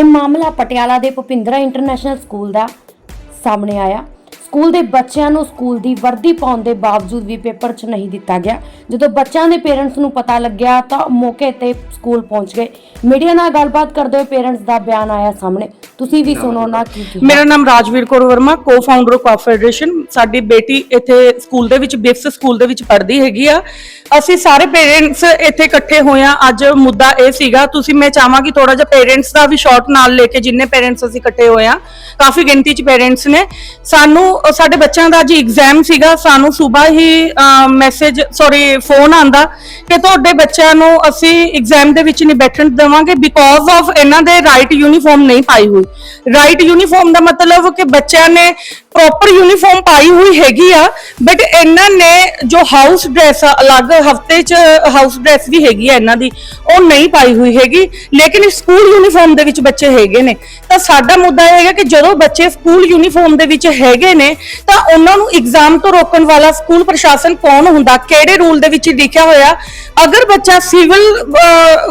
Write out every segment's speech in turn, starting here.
ਇਹ ਮਾਮਲਾ ਪਟਿਆਲਾ ਦੇ ਭੁਪਿੰਦਰਾ ਇੰਟਰਨੈਸ਼ਨਲ ਸਕੂਲ ਦਾ ਸਾਹਮਣੇ ਆਇਆ। ਸਕੂਲ ਦੇ ਬੱਚਿਆਂ ਨੂੰ ਸਕੂਲ ਦੀ ਵਰਦੀ ਪਾਉਣ ਦੇ ਬਾਵਜੂਦ ਵੀ ਪੇਪਰ 'ਚ ਨਹੀਂ ਦਿੱਤਾ ਗਿਆ। ਜਦੋਂ ਬੱਚਿਆਂ ਦੇ ਪੇਰੈਂਟਸ ਨੂੰ ਪਤਾ ਲੱਗਿਆ ਤਾਂ ਮੌਕੇ ਤੇ ਸਕੂਲ ਪਹੁੰਚ ਗਏ। ਮੀਡੀਆ ਨਾਲ ਗੱਲਬਾਤ ਕਰਦੇ ਹੋਏ ਪੇਰੈਂਟਸ ਦਾ ਬਿਆਨ ਆਇਆ ਸਾਹਮਣੇ। ਤੁਸੀਂ ਵੀ ਸੁਣੋ ਨਾ ਕੀ ਕੀ ਮੇਰਾ ਨਾਮ Rajveer Kaur Varma cofounder of federation ਸਾਡੀ ਬੇਟੀ ਇੱਥੇ ਸਕੂਲ ਦੇ ਵਿੱਚ ਬਿਫਸ ਸਕੂਲ ਦੇ ਵਿੱਚ ਪੜ੍ਹਦੀ ਹੈਗੀ ਆ। ਅਸੀਂ ਸਾਰੇ ਪੇਰੈਂਟਸ ਇੱਥੇ ਇਕੱਠੇ ਹੋਏ ਆ। ਅੱਜ ਮੁੱਦਾ ਇਹ ਸੀਗਾ ਤੁਸੀਂ ਮੈਂ ਚਾਹਾਂਗੀ ਥੋੜਾ ਜਿਹਾ ਪੇਰੈਂਟਸ ਦਾ ਵੀ ਸ਼ਾਰਟ ਨਾਲ ਲੈ ਕੇ ਜਿੰਨੇ ਪੇਰੈਂਟਸ ਅਸੀਂ ਇਕੱਠੇ ਹੋਏ ਆ ਕਾਫੀ ਗਿਣਤੀ ਚ ਪੇਰੈਂਟਸ ਨੇ। ਸਾਨੂੰ ਅ, ਸਾਡੇ ਬੱਚਿਆਂ ਦਾ ਅੱਜ ਐਗਜ਼ਾਮ ਸੀਗਾ ਸਾਨੂੰ ਸਵੇਰ ਹੀ ਮੈਸੇਜ ਸੌਰੀ ਫੋਨ ਆਂਦਾ ਕਿ ਤੁਹਾਡੇ ਬੱਚਿਆਂ ਨੂੰ ਅਸੀਂ ਐਗਜ਼ਾਮ ਦੇ ਵਿੱਚ ਨਹੀਂ ਬੈਠਣ ਦੇਵਾਂਗੇ ਬਿਕੋਜ਼ ਆਫ ਇਹਨਾਂ ਦੇ ਰਾਈਟ ਯੂਨੀਫਾਰਮ ਨਹੀਂ ਪਾਈ ਹੋਈ। ਰਾਈਟ ਯੂਨੀਫਾਰਮ ਦਾ ਮਤਲਬ ਕਿ ਬੱਚਿਆਂ ਨੇ ਪ੍ਰੋਪਰ ਯੂਨੀਫਾਰਮ ਪਾਈ ਹੋਈ ਹੈਗੀ ਆ ਬਟ ਇਹਨਾਂ ਨੇ ਜੋ ਹਾਊਸ ਡਰੈਸ ਅਲੱਗ ਹਫ਼ਤੇ ਚ ਹਾਊਸ ਡਰੈਸ ਵੀ ਹੈਗੀ ਆ ਇਹਨਾਂ ਦੀ, ਉਹ ਨਹੀਂ ਪਾਈ ਹੋਈ ਹੈਗੀ। ਲੇਕਿਨ ਸਕੂਲ ਯੂਨੀਫਾਰਮ ਦੇ ਵਿੱਚ ਬੱਚੇ ਹੈਗੇ ਨੇ। ਤਾਂ ਸਾਡਾ ਮੁੱਦਾ ਇਹ ਹੈਗਾ ਕਿ ਜਦੋਂ ਬੱਚੇ ਸਕੂਲ ਯੂਨੀਫਾਰਮ ਦੇ ਵਿੱਚ ਹੈਗੇ ਨੇ, ਤਾਂ ਉਹਨਾਂ ਨੂੰ ਐਗਜ਼ਾਮ ਤੋਂ ਰੋਕਣ ਵਾਲਾ ਸਕੂਲ ਪ੍ਰਸ਼ਾਸਨ ਕੌਣ ਹੁੰਦਾ? ਕਿਹੜੇ ਰੂਲ ਦੇ ਵਿੱਚ ਲਿਖਿਆ ਹੋਇਆ? ਅਗਰ ਬੱਚਾ ਸਿਵਲ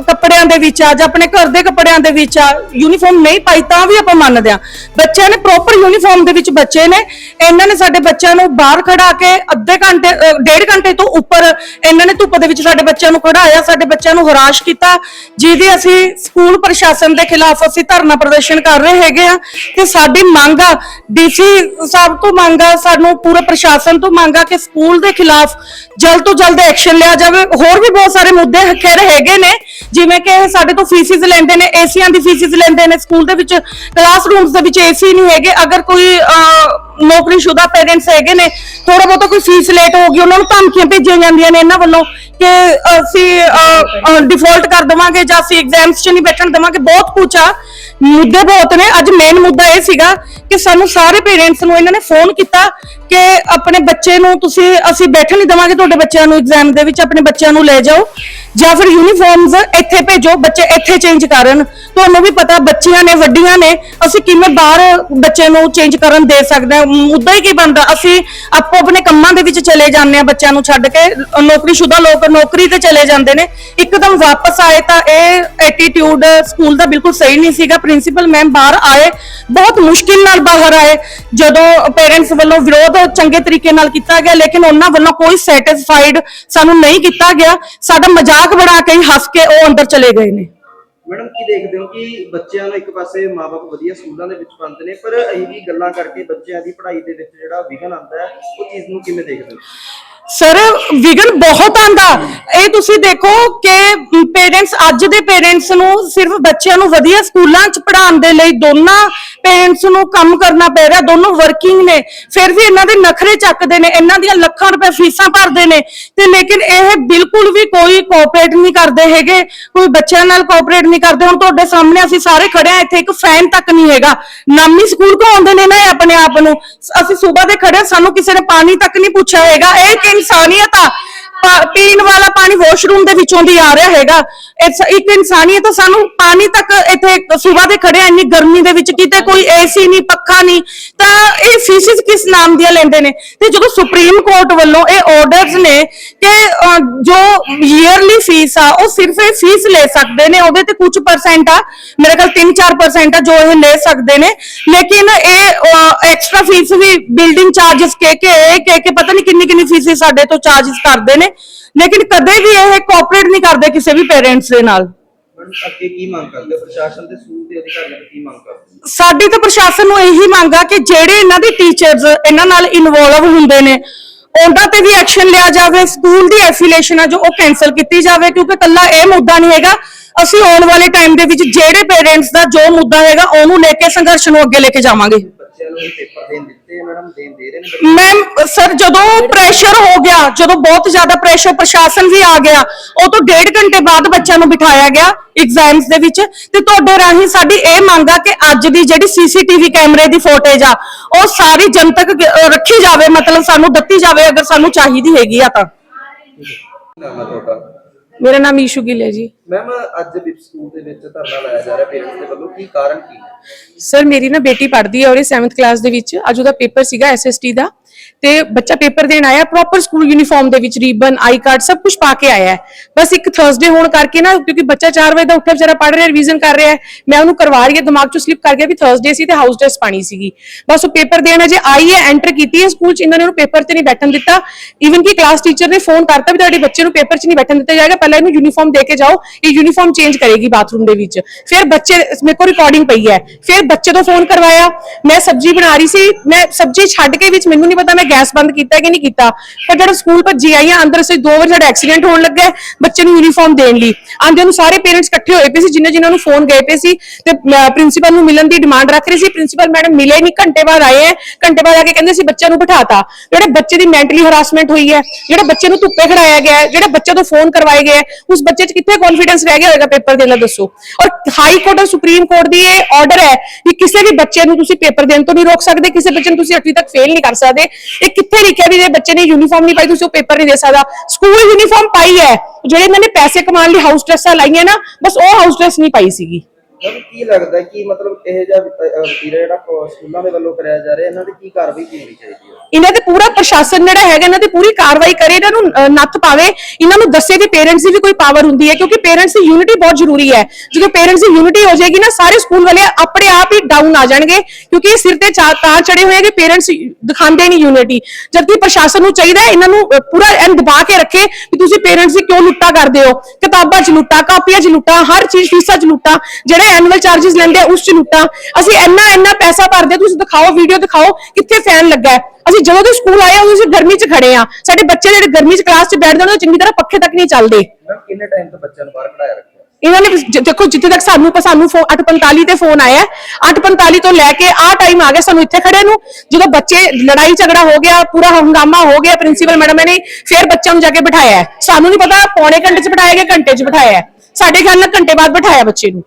ਕੱਪੜਿਆਂ ਦੇ ਵਿੱਚ ਆ ਜਾਂ ਆਪਣੇ ਘਰ ਦੇ ਕੱਪੜਿਆਂ ਦੇ ਵਿੱਚ ਆ ਯੂਨੀਫਾਰਮ ਨਹੀਂ ਪਾਈ, ਤਾਂ ਵੀ ਆਪਾਂ ਮੰਨਦੇ ਆ ਬੱਚਿਆਂ ਨੇ ਪ੍ਰੋਪਰ ਯੂਨੀਫਾਰਮ ਦੇ ਵਿੱਚ ਬੱਚੇ ਨੇ ਇਹਨਾਂ ਨੇ ਸਾਡੇ ਬੱਚਿਆਂ ਨੂੰ ਬਾਹਰ ਖੜਾ ਕੇ ਅੱਧੇ ਘੰਟੇ ਅ, ਡੇਢ ਘੰਟੇ ਤੋਂ ਉੱਪਰ ਇਹਨਾਂ ਨੇ ਧੁੱਪ ਦੇ ਵਿੱਚ ਸਾਡੇ ਬੱਚਿਆਂ ਨੂੰ ਖੜਾਇਆ ਸਾਡੇ ਬੱਚਿਆਂ ਨੂੰ ਹਰਾਸ਼ ਕੀਤਾ ਜਿਹਦੀ ਅਸੀਂ ਸਕੂਲ ਪ੍ਰਸ਼ਾਸਨ ਦੇ ਖਿਲਾਫ ਅਸੀਂ ਧਰਨਾ ਪ੍ਰਦਰਸ਼ਨ ਕਰ ਰਹੇ ਹੈਗੇ ਆ ਕਿ ਸਾਡੀ ਮੰਗ ਆ ਡੀਸੀ ਸਾਹਿਬ ਤੋਂ ਮੰਗ ਆ ਸਾਨੂੰ ਪੂਰੇ ਪ੍ਰਸ਼ਾਸਨ ਤੋਂ ਮੰਗ ਆ ਕਿ ਸਕੂਲ ਦੇ ਖਿਲਾਫ ਜਲਦ ਤੋਂ ਜਲਦ ਐਕਸ਼ਨ ਲਿਆ ਜਾਵੇ। ਹੋਰ ਵੀ ਬਹੁਤ ਸਾਰੇ ਮੁੱਦੇ ਖੈਰ ਹੈਗੇ ਨੇ ਜਿਵੇਂ ਕਿ ਇਹ ਸਾਡੇ ਤੋਂ ਫੀਸਿਸ ਲੈਂਦੇ ਨੇ ਏਸੀਆਂ ਦੀ ਫੀਸਿਸ ਲੈਂਦੇ ਨੇ ਸਕੂਲ ਦੇ ਵਿੱਚ ਕਲਾਸਰੂਮਸ ਦੇ ਵਿੱਚ ਏਸੀ ਨਹੀਂ ਹੈਗੇ ਅਗਰ ਕੋਈ ਅਹ, ਨੌਕਰੀਸ਼ੁਦਾ ਪੇਰੈਂਟਸ ਹੈਗੇ ਨੇ ਥੋੜਾ ਬਹੁਤਾ ਕੋਈ ਫੀਸ ਲੇਟ ਹੋ ਗਈ ਉਹਨਾਂ ਨੂੰ ਧਮਕੀਆਂ ਭੇਜੀਆਂ ਜਾਂਦੀਆਂ ਨੇ ਇਹਨਾਂ ਵੱਲੋਂ ਕਿ ਅਸੀਂ ਡਿਫਾਲਟ ਕਰ ਦੇਵਾਂਗੇ ਜਾਂ ਅਸੀਂ ਐਗਜ਼ਾਮਸ 'ਚ ਨਹੀਂ ਬੈਠਣ ਦੇਵਾਂਗੇ, ਬਹੁਤ ਕੁਝ ਆ। ਮੁੱਦੇ ਬਹੁਤ ਨੇ, ਅੱਜ ਮੇਨ ਮੁੱਦਾ ਇਹ ਸੀਗਾ ਕਿ ਸਾਨੂੰ ਸਾਰੇ ਪੇਰੈਂਟਸ ਨੂੰ ਇਹਨਾਂ ਨੇ ਫੋਨ ਕੀਤਾ ਕਿ ਆਪਣੇ ਬੱਚੇ ਨੂੰ ਤੁਸੀਂ, ਅਸੀਂ ਬੈਠਣ ਨਹੀਂ ਦੇਵਾਂਗੇ ਤੁਹਾਡੇ ਬੱਚਿਆਂ ਨੂੰ ਐਗਜ਼ਾਮ ਦੇ ਵਿੱਚ, ਆਪਣੇ ਬੱਚਿਆਂ ਨੂੰ ਲੈ ਜਾਓ ਜਾਂ ਫਿਰ ਯੂਨੀਫਾਰਮਸ ਇੱਥੇ ਭੇਜੋ, ਬੱਚੇ ਇੱਥੇ ਚੇਂਜ ਕਰਨ। ਤੁਹਾਨੂੰ ਵੀ ਪਤਾ ਬੱਚੀਆਂ ਨੇ, ਵੱਡੀਆਂ ਨੇ, ਅਸੀਂ ਕਿਵੇਂ ਬਾਹਰ ਬੱਚੇ ਨੂੰ ਚੇਂਜ ਕਰਨ ਦੇ ਸਕਦੇ ਹਾਂ? ਮੁੱਦਾ ਹੀ ਕੀ ਬਣਦਾ? ਅਸੀਂ ਆਪੋ ਆਪਣੇ ਕੰਮਾਂ ਦੇ ਵਿੱਚ ਚਲੇ ਜਾਂਦੇ ਆ ਬੱਚਿਆਂ ਨੂੰ ਛੱਡ ਕੇ। ਨੌਕਰੀਸ਼ੁਦਾ ਲੋਕ ਨੌਕਰੀ ਤੇ ਚਲੇ ਜਾਂਦੇ ਨੇ। ਇੱਕਦਮ ਵਾਪਸ ਆਏ ਤਾਂ ਇਹ ਐਟੀਟਿਊਡ ਸਕੂਲ ਦਾ ਬਿਲਕੁਲ ਸਹੀ ਨਹੀਂ ਸੀਗਾ। ਪ੍ਰਿੰਸੀਪਲ ਮੈਮ ਬਾਹਰ ਆਏ, ਬਹੁਤ ਮੁਸ਼ਕਿਲ ਨਾਲ ਬਾਹਰ ਆਏ। ਜਦੋਂ ਪੇਰੈਂਟਸ ਵੱਲੋਂ ਵਿਰੋਧ ਚੰਗੇ ਤਰੀਕੇ ਨਾਲ ਕੀਤਾ ਗਿਆ, ਲੇਕਿਨ ਉਹਨਾਂ ਵੱਲੋਂ ਕੋਈ ਸੈਟੀਸਫਾਈਡ ਸਾਨੂੰ ਨਹੀਂ ਕੀਤਾ ਗਿਆ। ਸਾਡਾ ਮਜ਼ਾਕ ਬਣਾ ਕੇ ਹੱਸ ਕੇ ਉਹ ਅੰਦਰ ਚਲੇ ਗਏ ਨੇ। ਮੈਡਮ, ਕੀ ਦੇਖਦੇ ਹੋ ਕਿ ਬੱਚਿਆਂ ਨੂੰ ਇੱਕ ਪਾਸੇ ਮਾਪੇ ਵਧੀਆ ਸਕੂਲਾਂ ਦੇ ਵਿੱਚ ਪਾਉਂਦੇ ਨੇ, ਪਰ ਇਹ ਵੀ ਗੱਲਾਂ ਕਰਕੇ ਬੱਚਿਆਂ ਦੀ ਪੜ੍ਹਾਈ ਦੇ ਵਿੱਚ ਜਿਹੜਾ ਵਿਘਨ ਆਉਂਦਾ ਹੈ, ਉਹ ਚੀਜ਼ ਨੂੰ ਕਿਵੇਂ ਦੇਖਦੇ ਹੋ? ਸਰ ਵਿਗਨ ਬਹੁਤ ਆਂਦਾ ਇਹ ਤੁਸੀਂ ਦੇਖੋ ਕਿ ਪੇਰੈਂਟਸ ਅੱਜ ਦੇ ਪੇਰੈਂਟਸ ਨੂੰ ਸਿਰਫ ਬੱਚਿਆਂ ਨੂੰ ਵਧੀਆ ਸਕੂਲਾਂ 'ਚ ਪੜ੍ਹਾਉਣ ਦੇ ਲਈ ਦੋਨਾਂ ਪੇਰੈਂਟਸ ਨੂੰ ਕੰਮ ਕਰਨਾ ਪੈ ਰਿਹਾ ਦੋਨੋਂ ਵਰਕਿੰਗ ਨੇ ਫਿਰ ਵੀ ਇਹਨਾਂ ਦੇ ਨਖਰੇ ਚੱਕਦੇ ਨੇ ਇਹਨਾਂ ਦੀਆਂ ਲੱਖਾਂ ਰੁਪਏ ਫੀਸਾਂ ਭਰਦੇ ਨੇ ਤੇ ਲੇਕਿਨ ਇਹ ਬਿਲਕੁਲ ਵੀ ਕੋਈ ਕੋਆਪਰੇਟ ਨਹੀਂ ਕਰਦੇ ਹੈਗੇ ਕੋਈ ਬੱਚਿਆਂ ਨਾਲ ਕੋਆਪਰੇਟ ਨਹੀਂ ਕਰਦੇ। ਹੁਣ ਤੁਹਾਡੇ ਸਾਹਮਣੇ ਅਸੀਂ ਸਾਰੇ ਖੜੇ ਆ ਇੱਥੇ ਇੱਕ ਫੈਨ ਤੱਕ ਨਹੀਂ ਹੈਗਾ। ਨਾਮੀ ਸਕੂਲ ਤੋਂ ਆਉਂਦੇ ਨੇ ਨਾ ਇਹ ਆਪਣੇ ਆਪ ਨੂੰ? ਅਸੀਂ ਸੂਬਾ ਦੇ ਖੜੇ ਹਾਂ, ਸਾਨੂੰ ਕਿਸੇ ਨੇ ਪਾਣੀ ਤੱਕ ਨਹੀਂ ਪੁੱਛਿਆ ਹੈਗਾ ਇਹ ਇੱਕ ਇਨਸਾਨੀਅਤ ਆ। ਪੀਣ ਵਾਲਾ ਪਾਣੀ ਵਾਸ਼ਰੂਮ ਦੇ ਵਿੱਚੋਂ ਦੀ ਆ ਰਿਹਾ ਹੈਗਾ। ਇੱਕ ਇਨਸਾਨੀਅਤ ਤਾਂ ਸਾਨੂੰ ਪਾਣੀ ਤੱਕ ਇੱਥੇ ਸੁਬਾਹ ਦੇ ਖੜੇ ਇੰਨੀ ਗਰਮੀ ਦੇ ਵਿੱਚ ਕਿਤੇ ਕੋਈ ਏਸੀ ਨਹੀਂ, ਪੱਖਾ ਨਹੀਂ। ਤਾਂ ਇਹ ਫੀਸਿਸ ਕਿਸ ਨਾਮ ਦੀਆਂ ਲੈਂਦੇ ਨੇ? ਤੇ ਜਦੋਂ ਸੁਪਰੀਮ ਕੋਰਟ ਵੱਲੋਂ ਇਹ ਆਰਡਰਸ ਨੇ ਕਿ ਜੋ ਈਅਰਲੀ ਫੀਸ ਆ, ਉਹ ਸਿਰਫ ਇਹ ਫੀਸ ਲੈ ਸਕਦੇ ਨੇ, ਉਹਦੇ ਤੇ ਕੁਝ ਪਰਸੈਂਟ ਆ। ਮੇਰੇ ਖਿਆਲ 3-4 ਪਰਸੈਂਟ ਆ ਜੋ ਇਹ ਲੈ ਸਕਦੇ ਨੇ। ਲੇਕਿਨ ਇਹ ਐਕਸਟਰਾ ਫੀਸ ਵੀ ਬਿਲਡਿੰਗ ਚਾਰजेस ਕਹਿ ਕੇ, ਇਹ ਕਹਿ ਕੇ ਪਤਾ ਨਹੀਂ ਕਿੰਨੀ ਕਿੰਨੀ ਫੀਸ ਸਾਡੇ ਤੋਂ ਚਾਰजेस ਕਰਦੇ ਨੇ। ਲੇਕਿਨ ਕਦੇ ਵੀ ਇਹ ਕੋਆਪਰੇਟ ਨਹੀਂ ਕਰਦੇ ਕਿਸੇ ਵੀ ਪੇਰੈਂਟਸ ਦੇ ਨਾਲ ਮੈਡਮ ਅੱਗੇ ਕੀ ਮੰਗ ਕਰਦੇ ਹੋ? ਪ੍ਰਸ਼ਾਸਨ ਤੇ ਸਕੂਲ ਦੇ ਅਧਿਕਾਰੀਆਂ ਤੋਂ ਕੀ ਮੰਗ ਕਰਦੇ ਹੋ? ਸਾਡੀ ਤਾਂ ਪ੍ਰਸ਼ਾਸਨ ਨੂੰ ਇਹੀ ਮੰਗ ਆ ਕਿ ਜਿਹੜੇ ਇਹਨਾਂ ਦੇ ਟੀਚਰਸ ਇਹਨਾਂ ਨਾਲ ਇਨਵੋਲਵ ਹੁੰਦੇ ਨੇ ਉਹਨਾਂ ਤੇ ਵੀ ਐਕਸ਼ਨ ਲਿਆ ਜਾਵੇ ਸਕੂਲ ਦੀ ਐਫੀਲੀਏਸ਼ਨ ਆ ਜੋ ਉਹ ਕੈਨਸਲ ਕੀਤੀ ਜਾਵੇ ਕਿਉਂਕਿ ਕੱਲਾ ਇਹ ਮੁੱਦਾ ਨਹੀਂ ਹੈਗਾ ਅਸੀਂ ਆਉਣ ਵਾਲੇ ਟਾਈਮ ਦੇ ਵਿੱਚ ਜਿਹੜੇ ਪੇਰੈਂਟਸ ਦਾ ਜੋ ਮੁੱਦਾ ਹੈਗਾ ਉਹਨੂੰ ਲੈ ਕੇ ਸੰਘਰਸ਼ ਨੂੰ ਅੱਗੇ ਲੈ ਕੇ ਜਾਵਾਂਗੇ ਬੱਚਿਆਂ ਨੂੰ ਪੇਪਰ ਦੇਣ ਦਿੱਤੇ ਮੈਡਮ? ਦੇਣ ਦੇ ਰਹੇ ਨੇ ਬੱਚੇ। ਮੈਮ ਸਰ ਜਦੋਂ ਪ੍ਰੈਸ਼ਰ ਹੋ ਗਿਆ ਜਦੋਂ ਬਹੁਤ ਜ਼ਿਆਦਾ ਪ੍ਰੈਸ਼ਰ ਪ੍ਰਸ਼ਾਸਨ ਵੀ ਆ ਗਿਆ ਉਹ ਤੋਂ ਡੇਢ ਘੰਟੇ ਬਾਅਦ ਬੱਚਿਆਂ ਨੂੰ ਬਿਠਾਇਆ ਗਿਆ ਐਗਜ਼ਾਮਸ ਦੇ ਵਿੱਚ। ਤੇ ਤੁਹਾਡੇ ਰਾਹੀਂ ਸਾਡੀ ਇਹ ਮੰਗ ਆ ਕਿ ਅੱਜ ਦੀ ਜਿਹੜੀ ਸੀਸੀਟੀਵੀ ਕੈਮਰੇ ਦੀ ਫੁਟੇਜ ਆ ਉਹ ਸਾਰੀ ਜਨਤਕ ਅਹ, ਰੱਖੀ ਜਾਵੇ ਮਤਲਬ ਸਾਨੂੰ ਦਿੱਤੀ ਜਾਵੇ ਅਗਰ ਸਾਨੂੰ ਚਾਹੀਦੀ ਹੈਗੀ ਆ ਤਾਂ। ਨਾਮ ਹੈ ਤੁਹਾਡਾ? ਮੇਰਾ ਨਾਮ ਈਸ਼ੂ ਗਿੱਲ ਹੈ ਜੀ। ਮੈਮ ਅੱਜ ਵੀ ਸਕੂਲ ਦੇ ਵਿੱਚ ਧਰਨਾ ਲਾਇਆ ਜਾ ਰਿਹਾ ਪੇਰੈਂਟਸ ਦੇ ਵੱਲੋਂ ਕੀ ਕਾਰਨ ਕੀ ਹੈ ਸਰ ਮੇਰੀ ਨਾ ਬੇਟੀ ਪੜ੍ਹਦੀ ਹੈ ਔਰ ਇਹ 7th ਕਲਾਸ ਦੇ ਵਿੱਚ। ਅੱਜ ਉਹਦਾ ਪੇਪਰ ਸੀਗਾ ਐਸਐਸਟੀ ਦਾ। ਤੇ ਬੱਚਾ ਪੇਪਰ ਦੇਣ ਆਇਆ ਪ੍ਰੋਪਰ ਸਕੂਲ ਯੂਨੀਫਾਰਮ ਦੇ ਵਿੱਚ ਰੀਬਨ ਆਈ ਕਾਰਡ ਸਭ ਕੁਝ ਪਾ ਕੇ ਆਇਆ ਬਸ ਇੱਕ ਥਰਸਡੇ ਹੋਣ ਕਰਕੇ ਨਾ, ਕਿਉਂਕਿ ਬੱਚਾ 4 ਵਜੇ ਦਾ ਉੱਠਿਆ, ਵਿਚਾਰਾ ਪੜ੍ਹ ਰਿਹਾ ਰਿਵੀਜ਼ਨ ਕਰ ਰਿਹਾ ਮੈਂ ਉਹਨੂੰ ਕਰਵਾ ਰਹੀ ਹਾਂ, ਦਿਮਾਗ ਚੋਂ ਸਲਿਪ ਕਰ ਗਿਆ ਵੀ ਥਰਸਡੇ ਸੀ ਤੇ ਹਾਊਸ ਡਰੈਸ ਪਾਣੀ ਸੀਗੀ। ਬਸ ਉਹ ਪੇਪਰ ਦੇਣ ਅਜੇ ਆਈ ਹੈ ਐਂਟਰ ਕੀਤੀ ਹੈ ਸਕੂਲ ਚ, ਇਹਨਾਂ ਨੇ ਉਹਨੂੰ ਪੇਪਰ ਤੇ ਨਹੀਂ ਬੈਠਣ ਦਿੱਤਾ। ਈਵਨ ਕਿ ਕਲਾਸ ਟੀਚਰ ਨੇ ਫੋਨ ਕਰਤਾ ਵੀ ਤੁਹਾਡੇ ਬੱਚੇ ਨੂੰ ਪੇਪਰ 'ਚ ਨਹੀਂ ਬੈਠਣ ਦਿੱਤਾ ਜਾਏਗਾ, ਪਹਿਲਾਂ ਇਹਨੂੰ ਯੂਨੀਫਾਰਮ ਦੇ ਕੇ ਜਾਓ, ਇਹ ਯੂਨੀਫਾਰਮ ਚੇਂਜ ਕਰੇਗੀ ਬਾਥਰੂਮ ਦੇ ਵਿੱਚ। ਫਿਰ ਬੱਚੇ, ਮੇਰੇ ਕੋਲ ਰਿਕਾਰਡਿੰਗ ਪਈ ਹੈ। ਫਿਰ ਬੱਚੇ ਤੋਂ ਫੋਨ ਕਰਵਾਇਆ। ਮੈਂ ਸਬਜ਼ੀ ਬਣਾ ਰਹੀ ਸੀ, ਮੈਂ ਸਬਜ਼ੀ ਛੱਡ ਕੇ ਵਿੱਚ ਮੈਨੂੰ ਨਹੀਂ ਪਤਾ ਮੈਂ ਗੈਸ ਬੰਦ ਕੀਤਾ ਕਿ ਨਹੀਂ ਕੀਤਾ? ਪਰ ਜਦੋਂ ਸਕੂਲ ਭੱਜੀ ਆਈਆਂ ਅੰਦਰ ਸੇ ਦੋ ਵਾਰ ਸਾਡਾ ਐਕਸੀਡੈਂਟ ਹੋਣ ਲੱਗਾ ਬੱਚੇ ਨੂੰ ਯੂਨੀਫਾਰਮ ਦੇਣ ਲਈ। ਆਂਦੇ ਨੂੰ ਸਾਰੇ ਪੇਰੈਂਟਸ ਇਕੱਠੇ ਹੋਏ ਪਏ ਸੀ ਜਿਨ੍ਹਾਂ ਜਿਨ੍ਹਾਂ ਨੂੰ ਫੋਨ ਗਏ ਪਏ ਸੀ ਤੇ ਪ੍ਰਿੰਸੀਪਲ ਨੂੰ ਮਿਲਣ ਦੀ ਡਿਮਾਂਡ ਰੱਖ ਰਹੀ ਸੀ। ਪ੍ਰਿੰਸੀਪਲ ਮੈਡਮ ਮਿਲੇ ਨਹੀਂ ਘੰਟੇ ਬਾਅਦ ਆਏ ਹੈ ਘੰਟੇ ਬਾਅਦ ਆ ਕੇ ਕਹਿੰਦੇ ਸੀ, ਬੱਚਿਆਂ ਨੂੰ ਬਿਠਾਤਾ। ਜਿਹੜੇ ਬੱਚੇ ਦੀ ਮੈਂਟਲੀ ਹਰਾਸਮੈਂਟ ਹੋਈ ਹੈ, ਜਿਹੜੇ ਬੱਚੇ ਨੂੰ ਧੁੱਪੇ ਖੜਾਇਆ ਗਿਆ ਹੈ, ਜਿਹੜੇ ਬੱਚੇ ਤੋਂ ਫੋਨ ਕਰਵਾਏ ਗਏ ਉਸ ਬੱਚੇ 'ਚ ਕਿੱਥੇ ਕੌਨਫੀਡੈਂਸ ਰਹਿ ਗਿਆ ਹੋਏਗਾ ਪੇਪਰ ਦੇਣ ਦਾ, ਦੱਸੋ? ਔਰ ਹਾਈ ਕੋਰਟ ਔਰ ਸੁਪਰੀਮ ਕੋਰਟ ਦੀ ਇਹ ਆਰਡਰ ਹੈ ਕਿ ਕਿਸੇ ਵੀ ਬੱਚੇ ਨੂੰ ਤੁਸੀਂ ਪੇਪਰ ਦੇਣ ਤੋਂ ਨਹੀਂ ਰੋਕ ਸਕਦੇ, ਕਿਸੇ ਬੱਚੇ ਨੂੰ ਤੁਸੀਂ 8ਵੀਂ ਤੱਕ ਫੇਲ ਨਹੀਂ ਕਰ ਸਕਦੇ। ਇਹ ਕਿੱਥੇ ਲਿਖਿਆ ਵੀ ਜੇ ਬੱਚੇ ਨੇ ਯੂਨੀਫਾਰਮ ਨਹੀਂ ਪਾਈ, ਤੁਸੀਂ ਉਹ ਪੇਪਰ ਨਹੀਂ ਦੇ ਸਕਦਾ। ਸਕੂਲ ਯੂਨੀਫਾਰਮ ਪਾਈ ਹੈ, ਜਿਹੜੇ ਇਹਨਾਂ ਨੇ ਪੈਸੇ ਕਮਾਉਣ ਲਈ ਹਾਊਸ ਡਰੈਸਾਂ ਲਾਈਆਂ ਨਾ, ਬਸ ਉਹ ਹਾਊਸ ਡਰੈਸ ਨਹੀਂ ਪਾਈ ਸੀਗੀ। ਤੁਹਾਨੂੰ ਕੀ ਲੱਗਦਾ ਕਿ ਮਤਲਬ ਇਹ ਜਿਹਾ ਵਤੀਰਾ ਜਿਹੜਾ ਸਕੂਲਾਂ ਦੇ ਵੱਲੋਂ ਕਰਿਆ ਜਾ ਰਿਹਾ ਇਹਨਾਂ ਦੀ ਕੀ ਕਾਰਵਾਈ ਹੋਣੀ ਚਾਹੀਦੀ ਹੈ? ਇਹਨਾਂ ਤੇ ਪੂਰਾ ਪ੍ਰਸ਼ਾਸਨ ਜਿਹੜਾ ਹੈਗਾ ਇਹਨਾਂ ਤੇ ਪੂਰੀ ਕਾਰਵਾਈ ਕਰੇ ਇਹਨਾਂ ਨੂੰ ਅਹ, ਨੱਥ ਪਾਵੇ। ਇਹਨਾਂ ਨੂੰ ਦੱਸੇ ਕਿ ਪੇਰੈਂਟਸ ਦੀ ਵੀ ਕੋਈ ਪਾਵਰ ਹੁੰਦੀ ਹੈ ਕਿਉਂਕਿ ਪੇਰੈਂਟਸ ਦੀ ਯੂਨਿਟੀ ਬਹੁਤ ਜ਼ਰੂਰੀ ਹੈ। ਜਦੋਂ ਪੇਰੈਂਟਸ ਦੀ ਯੂਨਿਟੀ ਹੋ ਜਾਏਗੀ ਨਾ ਸਾਰੇ ਸਕੂਲ ਵਾਲੇ ਆਪਣੇ ਆਪ ਹੀ ਡਾਊਨ ਆ ਜਾਣਗੇ ਕਿਉਂਕਿ ਇਹ ਸਿਰ ਤੇ ਚਾ- ਤਾਂ ਚੜੇ ਹੋਏ ਆ ਕਿ ਪੇਰੈਂਟਸ ਦਿਖਾਉਂਦੇ ਨਹੀਂ ਯੂਨਿਟੀ ਜਦਕਿ ਪ੍ਰਸ਼ਾਸਨ ਨੂੰ ਚਾਹੀਦਾ ਹੈ ਇਹਨਾਂ ਨੂੰ ਅਹ, ਪੂਰਾ ਐਨ ਦਬਾ ਕੇ ਰੱਖੇ ਕਿ ਤੁਸੀਂ ਪੇਰੈਂਟਸ ਦੀ ਕਿਉਂ ਲੁੱਟਾ ਕਰਦੇ ਹੋ? ਕਿਤਾਬਾਂ 'ਚ ਲੁੱਟਾ ਕਾਪੀਆਂ 'ਚ ਲੁੱਟਾ ਹਰ ਚੀਜ਼ ਫੀਸਾਂ 'ਚ ਲੁੱਟਾ ਜਿਹੜੇ ਐਨੂਅਲ ਚਾਰजेस ਲੈਂਦੇ ਆ ਉਸ 'ਚ ਲੁੱਟਾ। ਅਸੀਂ ਇੰਨਾ ਇੰਨਾ ਪੈਸਾ ਭਰਦੇ ਤੁਸੀਂ ਦਿਖਾਓ ਵੀਡੀਓ ਦਿਖਾਓ ਕਿੱਥੇ ਫੈਨ ਲੱਗਾ ਹੈ। ਅਸੀਂ ਜਦੋਂ ਦੇ ਸਕੂਲ ਆਏ ਉਦੋਂ ਅਸੀਂ ਗਰਮੀ 'ਚ ਖੜੇ ਆ। ਸਾਡੇ ਬੱਚੇ ਜਿਹੜੇ ਗਰਮੀ 'ਚ ਕਲਾਸ 'ਚ ਬੈਠਦੇ ਨੇ ਉਹ ਚੰਗੀ ਤਰ੍ਹਾਂ ਪੱਖੇ ਤੱਕ ਨਹੀਂ ਚੱਲਦੇ। ਮੈਮ ਕਿੰਨੇ ਟਾਈਮ ਤੋਂ ਬੱਚਿਆਂ ਨੂੰ ਬਾਹਰ ਕਢਾਇਆ ਰੱਖਿਆ? ਇਹਨਾਂ ਨੇ ਜ- ਦੇਖੋ ਜਿੱਥੇ ਤੱਕ ਸਾਨੂੰ ਸਾਨੂੰ ਫੋ- 8:45 ਤੇ ਫੋਨ ਆਇਆ ਹੈ, 8:45 ਤੋਂ ਲੈ ਕੇ ਆਹ ਟਾਈਮ ਆ ਗਿਆ ਸਾਨੂੰ ਇੱਥੇ ਖੜੇ ਨੂੰ। ਜਦੋਂ ਬੱਚੇ ਲੜਾਈ ਝਗੜਾ ਹੋ ਗਿਆ ਪੂਰਾ ਹੰਗਾਮਾ ਹੋ ਗਿਆ ਪ੍ਰਿੰਸੀਪਲ ਮੈਡਮ ਨੇ ਫਿਰ ਬੱਚਿਆਂ ਨੂੰ ਜਾ ਕੇ ਬਿਠਾਇਆ ਹੈ। ਸਾਨੂੰ ਨਹੀਂ ਪਤਾ ਪੌਣੇ ਘੰਟੇ 'ਚ ਬਿਠਾਇਆ ਗਿਆ ਘੰਟੇ 'ਚ ਬਿਠਾਇਆ ਹੈ। ਸਾਡੇ ਖਿਆਲ ਨਾਲ ਘੰਟੇ ਬਾਅਦ ਬਿਠਾਇਆ ਬੱਚੇ ਨੂੰ।